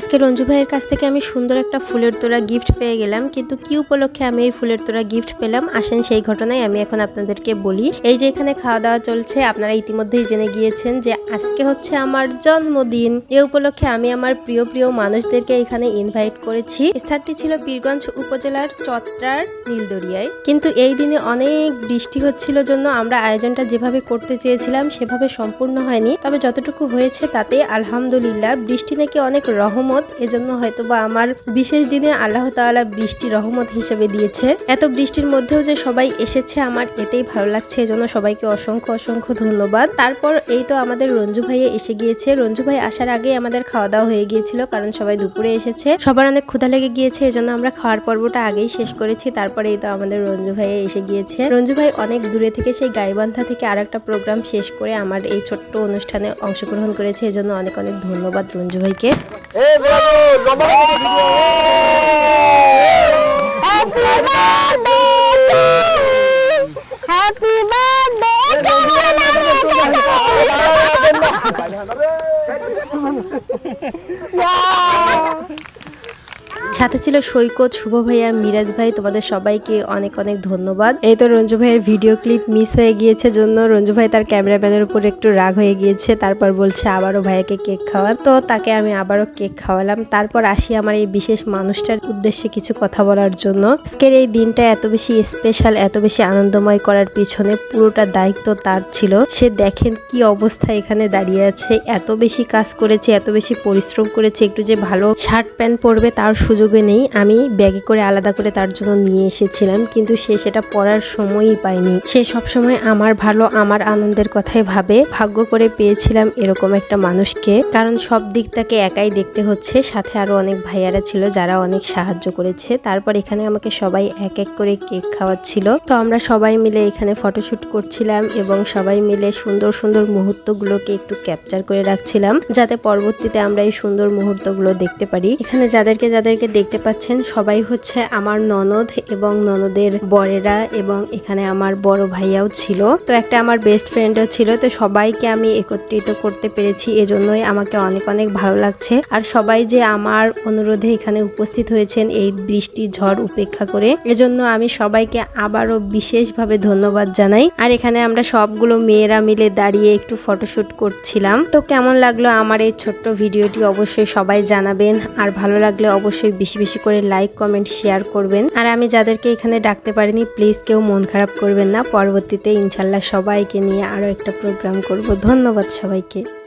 আজকে রঞ্জু ভাইয়ের কাছ থেকে আমি সুন্দর একটা ফুলের তোড়া গিফট পেয়ে গেলাম, কিন্তু কি উপলক্ষে আমি এই ফুলের তোড়া গিফট পেলাম, আসেন সেই ঘটনায় আমি এখন আপনাদেরকে বলি। এই যে এখানে খাওয়া দাওয়া চলছে, আপনারা ইতিমধ্যেই জেনে গিয়েছেন যে আজকে হচ্ছে আমার জন্মদিন। এ উপলক্ষে আমি আমার প্রিয় প্রিয় মানুষদেরকে এখানে ইনভাইট করেছি। স্থানটি ছিল পীরগঞ্জ উপজেলার চত্রার নীলদরিয়ায়। কিন্তু এই দিনে অনেক বৃষ্টি হচ্ছিল জন্য আমরা আয়োজনটা যেভাবে করতে চেয়েছিলাম, সেভাবে সম্পূর্ণ হয়নি। তবে যতটুকু হয়েছে তাতে আলহামদুলিল্লাহ, বৃষ্টি নাকি অনেক রহমত, এজন্য হয়তো বা আমার বিশেষ দিনে আল্লাহ তাআলা বৃষ্টি রহমত হিসেবে দিয়েছে। এত বৃষ্টির মধ্যেও যে সবাই এসেছে আমার এতেই ভালো লাগছে, এজন্য সবাইকে অসংখ্য অসংখ্য ধন্যবাদ। তারপর এই তো আমাদের রঞ্জু ভাইয়ে এসে গিয়েছে। রঞ্জু ভাই আসার আগে আমাদের খাওয়া দাওয়া হয়ে গিয়েছিল, কারণ সবাই দুপুরে এসেছে। সবার অনেক ক্ষুধা লেগে গিয়েছে, এজন্য আমরা খাওয়ার পর্বটা আগেই শেষ করেছি। তারপরে এই তো আমাদের রঞ্জু ভাইয়ে এসে গিয়েছে। রঞ্জু ভাই অনেক দূরে থেকে সেই গাইবান্ধা থেকে আর একটা প্রোগ্রাম শেষ করে আমার এই ছোট্ট অনুষ্ঠানে অংশগ্রহণ করেছে, এজন্য অনেক অনেক ধন্যবাদ রঞ্জু ভাইকে। Happy birthday! Happy birthday! Yeah! সাথে ছিল সৈকত, শুভ ভাইয়া মিরাজ ভাই। তোমাদের সবাইকে অনেক অনেক ধন্যবাদ। এই তো রঞ্জু ভাইয়ের ভিডিও ক্লিপ মিস হয়ে গিয়েছে জন্য। রঞ্জু ভাই তার ক্যামেরাম্যানের উপর একটু রাগ হয়ে গিয়েছে, তারপর বলছে, আবারও ভাইয়াকে কেক খাওয়ান। তো তাকে আমি আবারও কেক খাওয়ালাম। তারপর আসি আমার এই বিশেষ মানুষটার উদ্দেশ্যে কিছু কথা বলার জন্য। আজকের এই দিনটা এত বেশি স্পেশাল এত বেশি আনন্দময় করার পিছনে পুরোটা দায়িত্ব তার ছিল। সে দেখেন কি অবস্থা এখানে দাঁড়িয়ে আছে। এত বেশি কাজ করেছে, এত বেশি পরিশ্রম করেছে, একটু যে ভালো শার্ট প্যান্ট পরবে তার সুযোগে নেই, আমি ব্যাগে করে আলাদা করে তার জন্য নিয়ে এসেছিলাম, কিন্তু সে সেটা পড়ার সময়ই পায়নি। সে সবসময় আমার ভালো, আমার আনন্দের কথাই ভাবে। ভাগ্য করে পেয়েছিলাম এরকম একটা মানুষকে, কারণ সব দিক তাকে একাই দেখতে হচ্ছে। সাথে আরও অনেক ভাইয়ারা ছিল যারা অনেক সাহায্য করেছে। তারপর এখানে আমাকে সবাই এক এক করে কেক খাওয়াচ্ছিল। তো আমরা সবাই মিলে এখানে ফটোশুট করছিলাম এবং সবাই মিলে সুন্দর সুন্দর মুহূর্তগুলোকে একটু ক্যাপচার করে রাখছিলাম, যাতে পরবর্তীতে আমরা এই সুন্দর মুহূর্তগুলো দেখতে পারি। এখানে যাদেরকে যাদেরকে দেখতে পাচ্ছেন সবাই হচ্ছে আমার ননদ এবং ননদের বরেরা এবং এখানে আমার বড় ভাইয়াও ছিল। তো একটা আমার বেস্ট ফ্রেন্ডও ছিল। তো সবাইকে আমি একত্রিত করতে পেরেছি। এজন্যই আমাকে অনেক অনেক ভালো লাগছে। আর সবাই যে আমার অনুরোধে এখানে উপস্থিত হয়েছেন, এই বৃষ্টি ঝড় উপেক্ষা করে, এজন্য আমি সবাইকে আবারও বিশেষভাবে ধন্যবাদ জানাই। আর এখানে আমরা সবগুলো মেয়েরা মিলে দাঁড়িয়ে একটু ফটোশুট করছিলাম। তো কেমন লাগল আমার এই ছোট্ট ভিডিওটি অবশ্যই সবাই জানাবেন। আর ভালো লাগলে অবশ্যই বেশি বেশি করে লাইক কমেন্ট শেয়ার করবেন। আর আমি যাদেরকে এখানে ডাকতে পারিনি প্লিজ কেউ মন খারাপ করবেন না। পরবর্তীতে ইনশাল্লাহ সবাইকে নিয়ে আরও একটা প্রোগ্রাম করব। ধন্যবাদ সবাইকে।